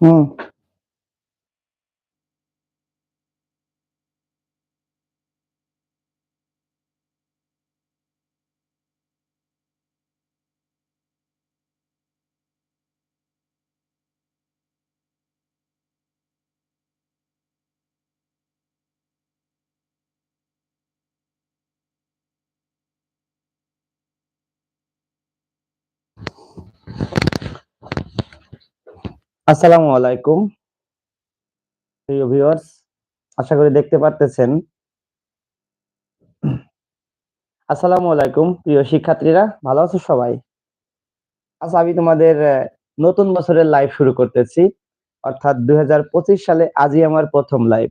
嗯。আসসালামু আলাইকুম। প্রিয় ভিউয়ার্স আশা করি দেখতে পারতেছেন। আসসালামু আলাইকুম, প্রিয় শিক্ষার্থীরা, ভালো আছো সবাই? আচ্ছা আমি তোমাদের নতুন বছরের লাইভ শুরু করতেছি। অর্থাৎ দুই হাজার পঁচিশ সালে আজই আমার প্রথম লাইভ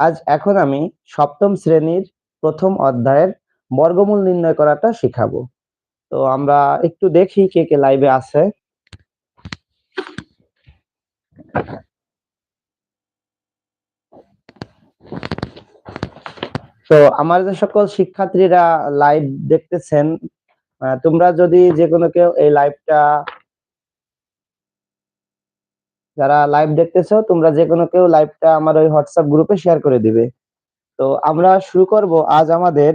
আজ এখন আমি সপ্তম শ্রেণির প্রথম অধ্যায়ের বর্গমূল নির্ণয় করাটা শিখাবো। তো আমরা একটু দেখি কে কে লাইভে আছে। তো আমার যে সকল শিক্ষার্থীরা লাইভ দেখতেছেন তোমরা যদি যে কোনো কেউ এই লাইভটা যারা লাইভ দেখতেছো, তোমরা যে কোনো কেউ লাইভটা আমার ওই হোয়াটসঅ্যাপ গ্রুপে শেয়ার করে দিবে। তো আমরা শুরু করব আজ আমাদের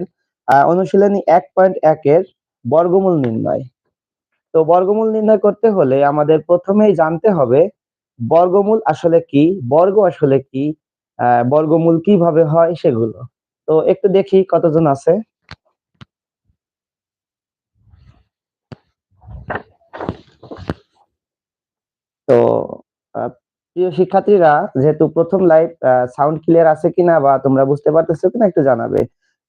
অনুশীলনী এক পয়েন্ট একের বর্গমূল নির্ণয়। তো বর্গমূল নির্ণয় করতে হলে আমাদের প্রথমেই জানতে হবে বর্গমূল আসলে কি? বর্গ আসলে কি? বর্গমূল কীভাবে হয় সেগুলো। তো একটু দেখি কতজন আছে। তো প্রিয় শিক্ষার্থীরা, যেহেতু প্রথম লাইভ সাউন্ড ক্লিয়ার আছে কিনা বা তোমরা বুঝতে পারতেছো কিনা একটু জানাবে।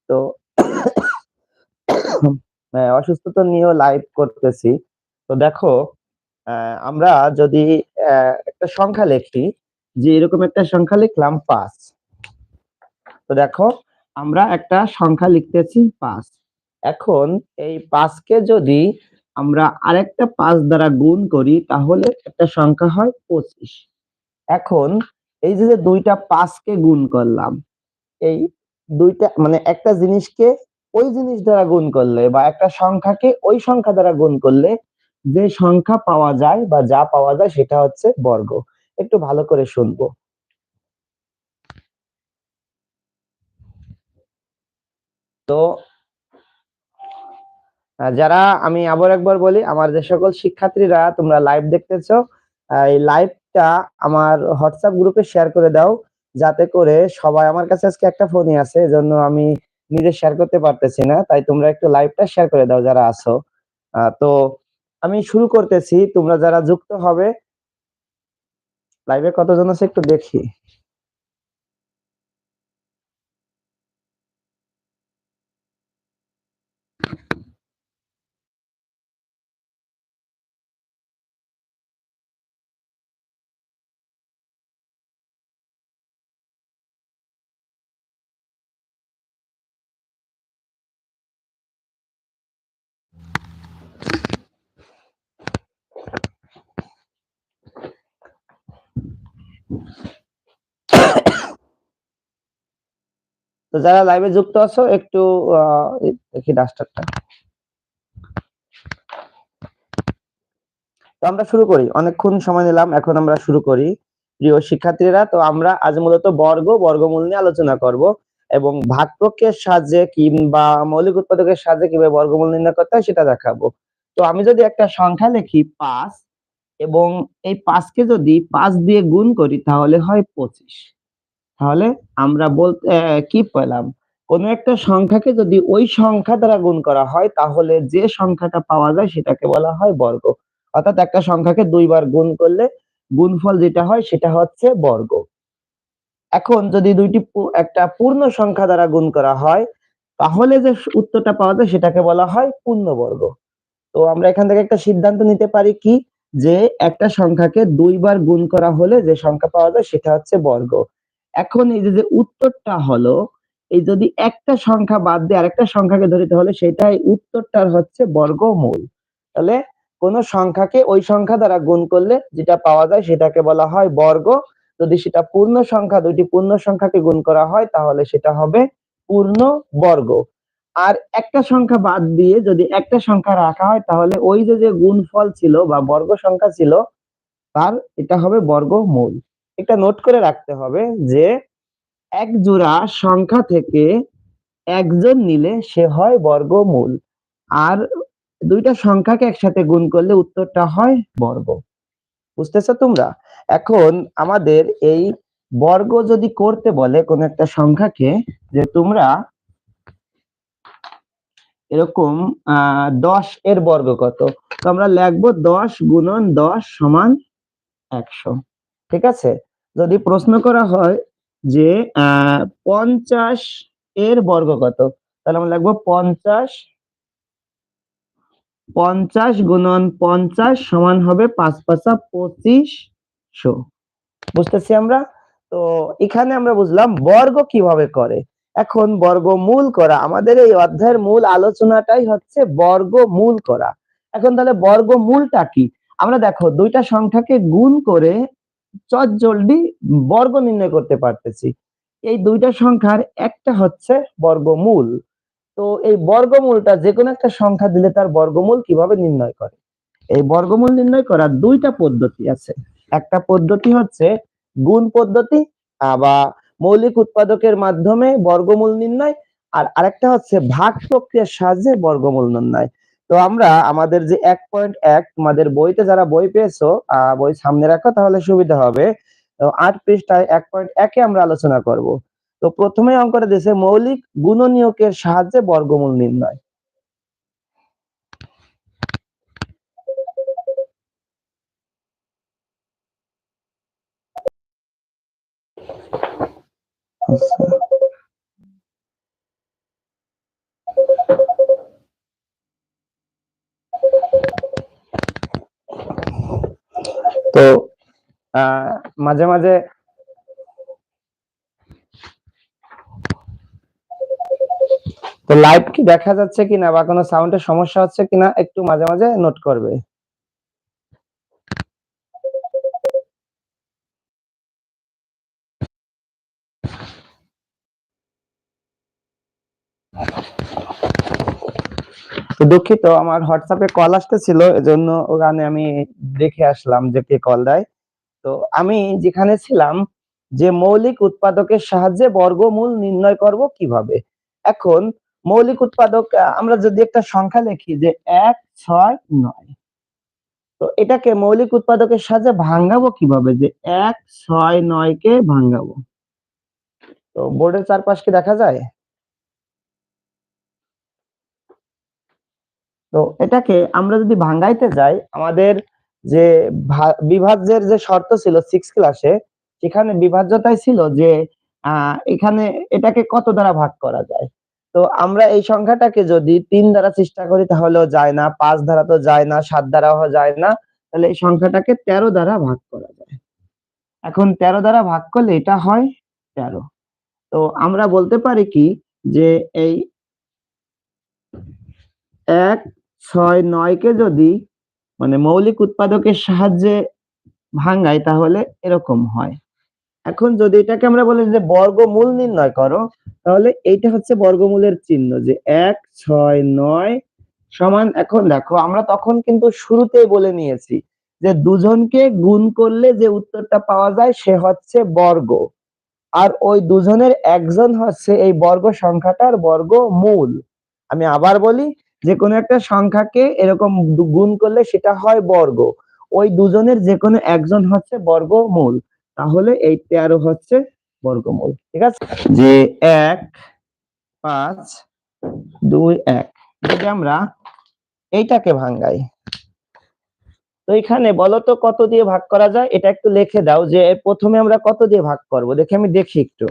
তো অসুস্থতা নিয়েও লাইভ করতেছি। তো দেখো আমরা যদি একটা সংখ্যা লিখি, যে এরকম একটা সংখ্যা লিখলাম পাঁচ। তো দেখো, আমরা একটা সংখ্যা লিখতেছি পাঁচ। এখন এই পাঁচকে যদি আমরা আরেকটা পাঁচ দ্বারা গুণ করি, তাহলে একটা সংখ্যা হয় পঁচিশ। এখন এই যে যে দুইটা পাঁচকে গুণ করলাম, এই দুইটা মানে একটা জিনিসকে ওই জিনিস দ্বারা গুণ করলে বা একটা সংখ্যাকে ওই সংখ্যা দ্বারা গুণ করলে যে সংখ্যা পাওয়া যায় বা যা পাওয়া যায় সেটা হচ্ছে বর্গ। একটু ভালো করে শুনব। তো যারা আমি আবার একবার বলি, আমার যে সকল শিক্ষার্থীরা তোমরা লাইভ দেখতেছো এই লাইভটা আমার হোয়াটসঅ্যাপ গ্রুপে শেয়ার করে দাও, যাতে করে সবাই আমার কাছে আজকে একটা ফোনই আছে এজন্য আমি নিজে শেয়ার করতে পারতেছি না, তাই তোমরা একটু লাইভটা শেয়ার করে দাও যারা আছো। তো আমি শুরু করতেছি তোমরা যারা যুক্ত হবে লাইভে কতজন আছে একটু দেখি। তো যারা লাইভে যুক্ত আছো, একটু দেখি ডাস্টারটা তো আমরা শুরু করি। অনেকক্ষণ সময় নিলাম, এখন আমরা শুরু করি। প্রিয় শিক্ষার্থীরা, তো আমরা আজ মূলত বর্গ, বর্গমূল নিয়ে আলোচনা করব এবং ভাগ প্রক্রিয়ার সাহায্যে কিংবা মৌলিক উৎপাদকের সাহায্যে কীভাবে বর্গমূল নির্ণয় করতে হয় সেটা দেখাবো। তো আমি যদি একটা সংখ্যা লিখি, পাঁচ এবং এই পাঁচকে যদি পাঁচ দিয়ে গুণ করি, তাহলে হয় পঁচিশ। তাহলে আমরা বলতে কি পেলাম? কোন একটা সংখ্যাকে যদি ওই সংখ্যা দ্বারা গুণ করা হয়, তাহলে যে সংখ্যাটা পাওয়া যায়, সেটাকে বলা হয় বর্গ। অর্থাৎ একটা সংখ্যাকে দুইবার গুণ করলে গুণফল যেটা হয়, সেটা হচ্ছে বর্গ। এখন যদি দুইটি একটা পূর্ণ সংখ্যা দ্বারা গুণ করা হয়, তাহলে যে উত্তরটা পাওয়া যায়, সেটাকে বলা হয় পূর্ণবর্গ। তো আমরা এখান থেকে একটা সিদ্ধান্ত নিতে পারি কি? যে একটা সংখ্যাকে দুইবার গুণ করা হলে যে সংখ্যা পাওয়া যায় সেটা হচ্ছে বর্গ। এখন এই যে উত্তরটা হলো, এই যদি একটা সংখ্যা বাদ দিয়ে আরেকটা সংখ্যাকে ধরিতে হলে সেটাই উত্তরটার হচ্ছে বর্গমূল। তাহলে কোন সংখ্যাকে ওই সংখ্যা দ্বারা গুণ করলে যেটা পাওয়া যায় সেটাকে বলা হয় বর্গ। যদি সেটা পূর্ণ সংখ্যা, দুইটি পূর্ণ সংখ্যাকে গুণ করা হয় তাহলে সেটা হবে পূর্ণ বর্গ। আর একটা সংখ্যা বাদ দিয়ে যদি একটা সংখ্যা রাখা হয়, তাহলে ওই যে যে গুণফল ছিল বা বর্গ সংখ্যা ছিল, তার এটা হবে বর্গমূল। এটা নোট করে রাখতে হবে যে, এক জোড়া সংখ্যা থেকে একজন নিলে সে হয় বর্গমূল। আর দুইটা সংখ্যাকে একসাথে গুণ করলে উত্তরটা হয় বর্গ। বুঝতেছো তোমরা? এখন আমাদের এই বর্গ যদি করতে বলে কোন একটা সংখ্যাকে, যে তোমরা এরকম আহ দশ এর বর্গ কত? তো আমরা লিখব দশ গুণন দশ সমান একশো। ঠিক আছে? যদি প্রশ্ন করা হয় যে আহ পঞ্চাশ এর বর্গ কত? তাহলে আমরা লিখব পঞ্চাশ পঞ্চাশ গুণন পঞ্চাশ সমান হবে পাঁচ পাঁচা পঁচিশশো। বুঝতেছি আমরা? তো এখানে আমরা বুঝলাম বর্গ কীভাবে করে? এখন বর্গমূল করা। আমাদের এই অধ্যায়ের মূল আলোচনাটাই হচ্ছে বর্গমূল করা। এখন তাহলে বর্গমূলটা কি? আমরা দেখো, দুইটা সংখ্যাকে গুণ করে চটজলদি বর্গ নির্ণয় করতে পারতেছি। এই দুইটা সংখ্যার একটা হচ্ছে বর্গমূল। তো এই বর্গমূলটা যে কোনো একটা সংখ্যা দিলে তার বর্গমূল কীভাবে নির্ণয় করে? এই বর্গমূল নির্ণয় করার দুইটা পদ্ধতি আছে। একটা পদ্ধতি হচ্ছে গুণ পদ্ধতি বা মৌলিক উৎপাদকের মাধ্যমে বর্গমূল নির্ণয় আর আরেকটা হচ্ছে ভাগ প্রক্রিয়ার সাহায্যে বর্গমূল নির্ণয়। তো আমরা আমাদের যে এক পয়েন্ট এক, তোমাদের বইতে যারা বই পেয়েছ বই সামনে রাখো তাহলে সুবিধা হবে। আট পৃষ্ঠায় এক পয়েন্ট একে আমরা আলোচনা করব। তো প্রথমে অঙ্কটা দেশে মৌলিক গুণনীয়কের সাহায্যে বর্গমূল নির্ণয়। আচ্ছা তো মাঝে মাঝে তো লাইভ কি দেখা যাচ্ছে কিনা বা কোনো সাউন্ডের সমস্যা হচ্ছে কিনা একটু মাঝে মাঝে নোট করবে। দুঃখিত, আমার হোয়াটসঅ্যাপে কল আসতেছিল, এজন্য ওখানে আমি দেখে আসলাম যে কে কল দেয়। তো আমি যেখানে ছিলাম, যে মৌলিক উৎপাদকের সাহায্যে বর্গমূল নির্ণয় করব কীভাবে? এখন, মৌলিক উৎপাদক আমরা যদি একটা সংখ্যা লিখি যে এক, ছয়, নয়। তো এটাকে মৌলিক উৎপাদকের সাহায্যে ভাঙাবো কীভাবে? যে এক, ছয় নয় কে ভাঙাবো। তো বোর্ডের চারপাশ কি দেখা যায়? তো এটাকে আমরা যদি ভাঙাইতে যাই, আমাদের যে বিভাজ্যের যে শর্ত ছিল সিক্স ক্লাসে সেখানে বিভাজ্যতাই ছিল যে এখানে এটাকে কত দ্বারা ভাগ করা যায়? তো আমরা এই সংখ্যাটাকে যদি তিন দ্বারা চেষ্টা করি, তাহলেও যায় না, পাঁচ দ্বারা তো যায় না, সাত দ্বারাও যায় না, তাহলে এই সংখ্যাটাকে তেরো দ্বারা ভাগ করা যায়। এখন তেরো দ্বারা ভাগ করলে এটা হয় তেরো। তো আমরা বলতে পারি কি যে এই এক ছয় নয়কে যদি মানে মৌলিক উৎপাদকের সাহায্যে ভাঙাই তাহলে এরকম হয়। এখন যদি এটাকে আমরা বলি যে বর্গমূল নির্ণয় করো, তাহলে এইটা হচ্ছে বর্গমূলের চিহ্ন যে এক, ছয়, নয় সমান, এখন দেখো আমরা তখন কিন্তু শুরুতেই বলে নিয়েছি যে দুজনকে গুণ করলে যে উত্তরটা পাওয়া যায় সে হচ্ছে বর্গ। আর ওই দুজনের একজন হচ্ছে এই বর্গ সংখ্যাটার বর্গমূল। আমি আবার বলি যে কোনো একটা সংখ্যাকে এরকম গুণ করলে সেটা হয় বর্গ। ওই দুজনের যে কোনো একজন হচ্ছে বর্গমূল। তাহলে এই তেরো হচ্ছে বর্গমূল। ঠিক আছে? যে এক, পাঁচ, দুই, এক। যদি আমরা এইটাকে ভাঙ্গাই, তো এখানে বলো তো কত দিয়ে ভাগ করা যায়? এটা একটু লিখে দাও যে প্রথমে আমরা কত দিয়ে ভাগ করব? দেখে আমি দেখি একটু।